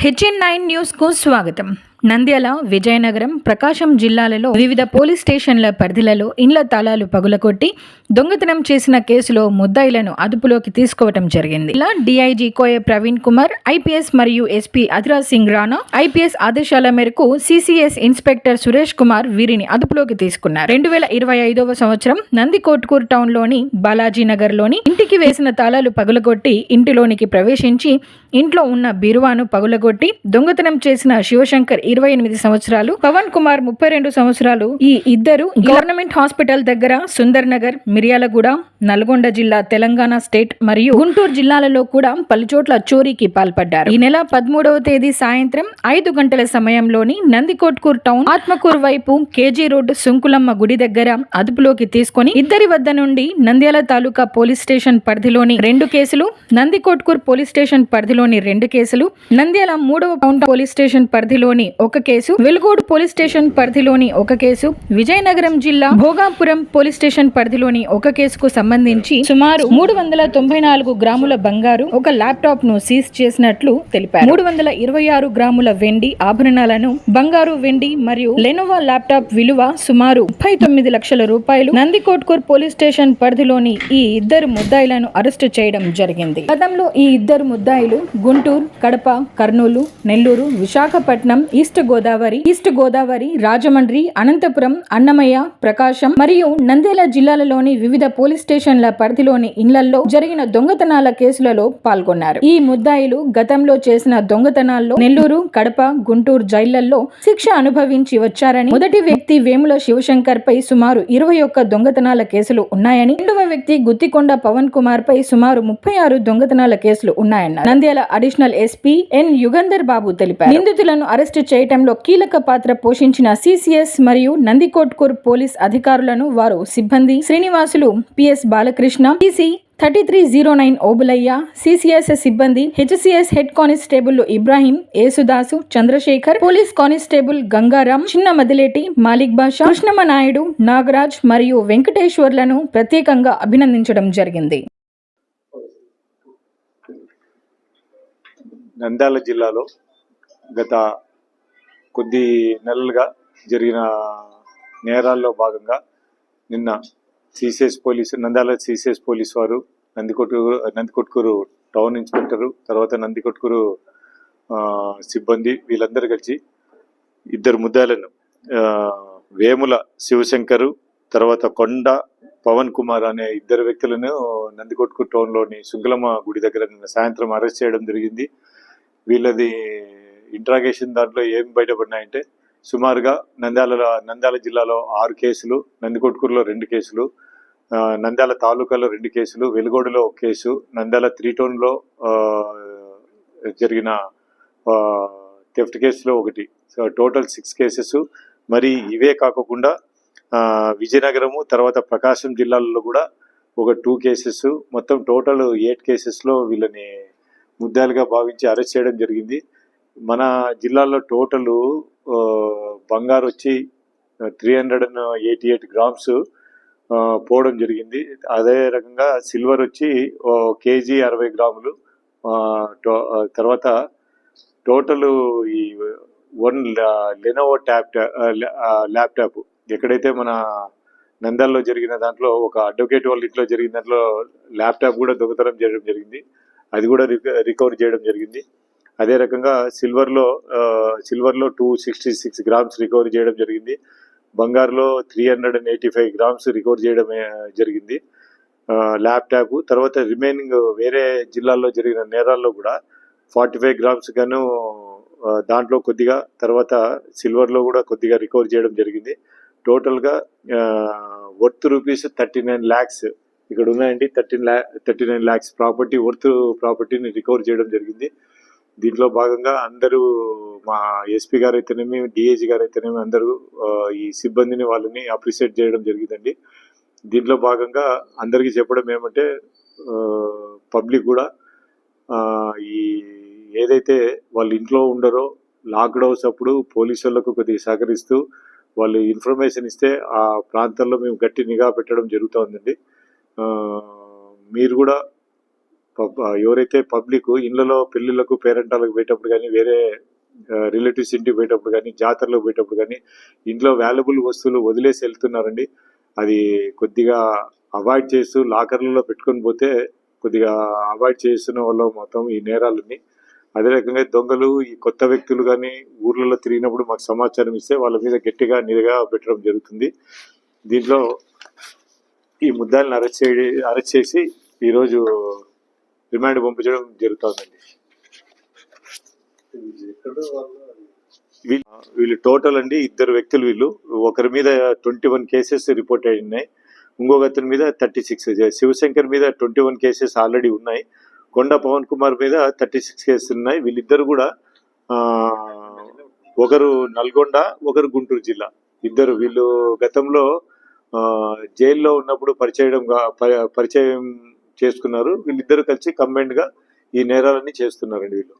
HN nine news కు స్వాగతం నంద్యాల విజయనగరం ప్రకాశం జిల్లాలలో వివిధ పోలీస్ స్టేషన్ల పరిధిలలో ఇండ్ల తాళాలు పగులకొట్టి దొంగతనం చేసిన కేసులో ముద్దాయిలను అదుపులోకి తీసుకోవటం జరిగింది. ఇలా డిఐజీ కోయ ప్రవీణ్ కుమార్ ఐపీఎస్ మరియు ఎస్పీ అధిరాజ్ సింగ్ రాణా ఐపీఎస్ ఆదేశాల మేరకు సిసిఎస్ ఇన్స్పెక్టర్ సురేష్ కుమార్ వీరిని అదుపులోకి తీసుకున్నారు. రెండు వేల ఇరవై ఐదవ సంవత్సరం నందికోట్కూర్ టౌన్లోని బాలాజీ లోని ఇంటికి వేసిన తాళాలు పగులగొట్టి ఇంటిలోనికి ప్రవేశించి ఇంట్లో ఉన్న బీరువాను పగులగొట్టి దొంగతనం చేసిన శివశంకర్ ఇరవై ఎనిమిది సంవత్సరాలు. పవన్ కుమార్ ముప్పై రెండు సంవత్సరాలు. ఈ ఇద్దరు గవర్నమెంట్ హాస్పిటల్ దగ్గర సుందర్ నగర్ మిర్యాలగూడ నల్గొండ జిల్లా తెలంగాణ స్టేట్ మరియు గుంటూరు జిల్లాలలో కూడా పలుచోట్ల చోరీకి పాల్పడ్డారు. ఈ నెల పదమూడవ తేదీ సాయంత్రం ఐదు గంటల సమయంలోని నందికోట్కూర్ టౌన్ ఆత్మకూర్ వైపు కేజీ రోడ్ సుంకులమ్మ గుడి దగ్గర అదుపులోకి తీసుకొని ఇద్దరి వద్ద నుండి నంద్యాల తాలూకా పోలీస్ స్టేషన్ పరిధిలోని రెండు కేసులు నందికోట్కూర్ పోలీస్ స్టేషన్ పరిధిలోని రెండు కేసులు నంద్యాల మూడవ కౌంటర్ పోలీస్ స్టేషన్ పరిధిలోని ఒక కేసు. వెలుగోడు పోలీస్ స్టేషన్ పరిధిలోని ఒక కేసు. విజయనగరం జిల్లా భోగాపురం పోలీస్ స్టేషన్ పరిధిలోని ఒక కేసుకు సంబంధించి సుమారు మూడు వందల తొంభై నాలుగు గ్రాముల బంగారు ఒక ల్యాప్టాప్ను సీజ్ చేసినట్లు తెలిపారు. మూడు వందల ఇరవై ఆరు గ్రాముల వెండి ఆభరణాలను బంగారు వెండి మరియు లెనోవా ల్యాప్టాప్ విలువ సుమారు ముప్పై తొమ్మిది లక్షల రూపాయలు నందికోట్కూర్ పోలీస్ స్టేషన్ పరిధిలోని ఈ ఇద్దరు ముద్దాయిలను అరెస్టు చేయడం జరిగింది. గతంలో ఈ ఇద్దరు ముద్దాయిలు గుంటూరు కడప కర్నూలు నెల్లూరు విశాఖపట్నం ఈస్ట్ గోదావరి ఈస్ట్ గోదావరి రాజమండ్రి అనంతపురం అన్నమయ్య ప్రకాశం మరియు నంద్యాల జిల్లాలలోని వివిధ పోలీస్ స్టేషన్ల పరిధిలోని ఇళ్ళలో జరిగిన దొంగతనాల కేసులలో పాల్గొన్నారు. ఈ ముద్దాయిలు గతంలో చేసిన దొంగతనాల్లో నెల్లూరు కడప గుంటూరు జైళ్ళలో శిక్ష అనుభవించి వచ్చారని మొదటి వ్యక్తి వేముల శివశంకర్ పై సుమారు ఇరవై ఒక్క దొంగతనాల కేసులు ఉన్నాయని రెండవ వ్యక్తి గుత్తికొండ పవన్ కుమార్ పై సుమారు ముప్పై ఆరు దొంగతనాల కేసులు ఉన్నాయన్నారు. Nandyal additional SP N Yugandhar Babu తెలిపారు. నిందితులను అరెస్టు చేయటంలో కీలక పాత్ర పోషించిన సిసిఎస్ మరియు నందికోట్కూర్ పోలీస్ అధికారులను వారు సిబ్బంది Srinivasulu PS Balakrishna PC thirty three zero nine Obulayya CCS సిబ్బంది HCs head constable Ibrahim Yesudasu Chandrasekhar police constable Gangaram Chinna Madileti Malik బాషా కృష్ణమ్మ నాయుడు నాగరాజ్ మరియు వెంకటేశ్వర్లను ప్రత్యేకంగా అభినందించడం జరిగింది. నంద్యాల జిల్లాలో గత కొద్ది నెలలుగా జరిగిన నేరాల్లో భాగంగా నిన్న CCS police Nandyal CCS police వారు నందికొట్కూరు నందికొట్కూరు టౌన్ ఇన్స్పెక్టరు తర్వాత నందికొట్కూరు సిబ్బంది వీళ్ళందరూ కలిసి ఇద్దరు ముద్దాలను వేముల శివశంకరు తర్వాత కొండ పవన్ కుమార్ అనే ఇద్దరు వ్యక్తులను నందికొట్కూరు టౌన్లోని శుంకులమ్మ గుడి దగ్గర నిన్న సాయంత్రం అరెస్ట్ చేయడం జరిగింది. వీళ్ళది ఇంట్రాగేషన్ దాంట్లో ఏం బయటపడినాయంటే సుమారుగా నంద్యాల నంద్యాల జిల్లాలో ఆరు కేసులు నందికొట్కూరులో రెండు కేసులు నంద్యాల తాలూకాలో రెండు కేసులు వెలుగోడులో ఒక కేసు నంద్యాల త్రీటోన్లో జరిగిన థెఫ్ట్ కేసులో ఒకటి. So total six cases. మరి ఇవే కాకుండా విజయనగరము తర్వాత ప్రకాశం జిల్లాలలో కూడా ఒక టూ కేసెస్. మొత్తం టోటల్ ఎయిట్ కేసెస్లో వీళ్ళని ముద్దాలుగా భావించి అరెస్ట్ చేయడం జరిగింది. మన జిల్లాలో టోటల్ బంగారు వచ్చి three hundred and eighty eight grams పోవడం జరిగింది. అదే రకంగా సిల్వర్ వచ్చి కేజీ అరవై గ్రాములు. టో- తర్వాత టోటల్ ఈ వన్ లెనోవో ట్యాప్ ల్యాప్టాప్. ఎక్కడైతే మన నందల్లో జరిగిన దాంట్లో ఒక అడ్వకేట్ వాళ్ళ ఇంట్లో జరిగిన దాంట్లో ల్యాప్టాప్ కూడా దొంగతనం చేయడం జరిగింది. అది కూడా రికవర్ చేయడం జరిగింది. అదే రకంగా సిల్వర్లో సిల్వర్లో two sixty six grams recovery చేయడం జరిగింది. బంగారులో three hundred and eighty five grams recover చేయడం జరిగింది. ల్యాప్టాప్ తర్వాత రిమైనింగ్ వేరే జిల్లాల్లో జరిగిన నేరాల్లో కూడా ఫార్టీ ఫైవ్ గ్రామ్స్ గాను దాంట్లో కొద్దిగా తర్వాత సిల్వర్లో కూడా కొద్దిగా రికవర్ చేయడం జరిగింది. టోటల్గా worth rupees thirty nine lakhs ఇక్కడ ఉన్నాయండి. Thirteen ల్యా thirty nine lakhs property worth ప్రాపర్టీని రికవర్ చేయడం జరిగింది. దీంట్లో భాగంగా అందరూ మా ఎస్పీ గారు అయితేనేమి డిఏజీ గారు అయితేనేమి అందరూ ఈ సిబ్బందిని వాళ్ళని అప్రిషియేట్ చేయడం జరిగిందండి. దీంట్లో భాగంగా అందరికీ చెప్పడం ఏమంటే పబ్లిక్ కూడా ఈ ఏదైతే వాళ్ళు ఇంట్లో ఉండరో లాక్డౌన్స్ అప్పుడు పోలీసు వాళ్ళకు కొద్దిగా సహకరిస్తూ వాళ్ళు ఇన్ఫర్మేషన్ ఇస్తే ఆ ప్రాంతాల్లో మేము గట్టి నిఘా పెట్టడం జరుగుతూ ఉందండి మీరు కూడా ఎవరైతే పబ్లిక్ ఇళ్ళలో పెళ్ళిళ్ళకు పేరెంటాలకు పోయేటప్పుడు కానీ వేరే రిలేటివ్స్ ఇంటికి పోయేటప్పుడు కానీ జాతరలకు పోయేటప్పుడు కానీ ఇంట్లో వాల్యుబుల్ వస్తువులు వదిలేసి వెళ్తున్నారండి. అది కొద్దిగా అవాయిడ్ చేస్తూ లాకర్లలో పెట్టుకొని పోతే కొద్దిగా అవాయిడ్ చేస్తున్న వల్ల మొత్తం ఈ నేరాలని అదే రకంగా దొంగలు ఈ కొత్త వ్యక్తులు కానీ ఊర్లలో తిరిగినప్పుడు మాకు సమాచారం ఇస్తే వాళ్ళ మీద గట్టిగా నిరగా పెట్టడం జరుగుతుంది. దీంట్లో ఈ ముద్దాలను అరెస్ట్ చేయ అరెస్ట్ చేసి ఈరోజు రిమాండ్ పంపించడం జరుగుతుందండి. వీళ్ళు వీళ్ళు టోటల్ అండి ఇద్దరు వ్యక్తులు వీళ్ళు. ఒకరి మీద ట్వంటీ వన్ కేసెస్ రిపోర్ట్ అయి ఉన్నాయి ఇంకొక అతని మీద థర్టీ సిక్స్. శివశంకర్ మీద ట్వంటీ వన్ కేసెస్ ఆల్రెడీ ఉన్నాయి. కొండ పవన్ కుమార్ మీద థర్టీ సిక్స్ కేసెస్ ఉన్నాయి. వీళ్ళిద్దరు కూడా ఒకరు నల్గొండ ఒకరు గుంటూరు జిల్లా. ఇద్దరు వీళ్ళు గతంలో జైల్లో ఉన్నప్పుడు పరిచయం పరిచయం చేసుకున్నారు. వీళ్ళిద్దరు కలిసి కంబైన్డ్గా ఈ నేరాలన్నీ చేస్తున్నారండి వీళ్ళు.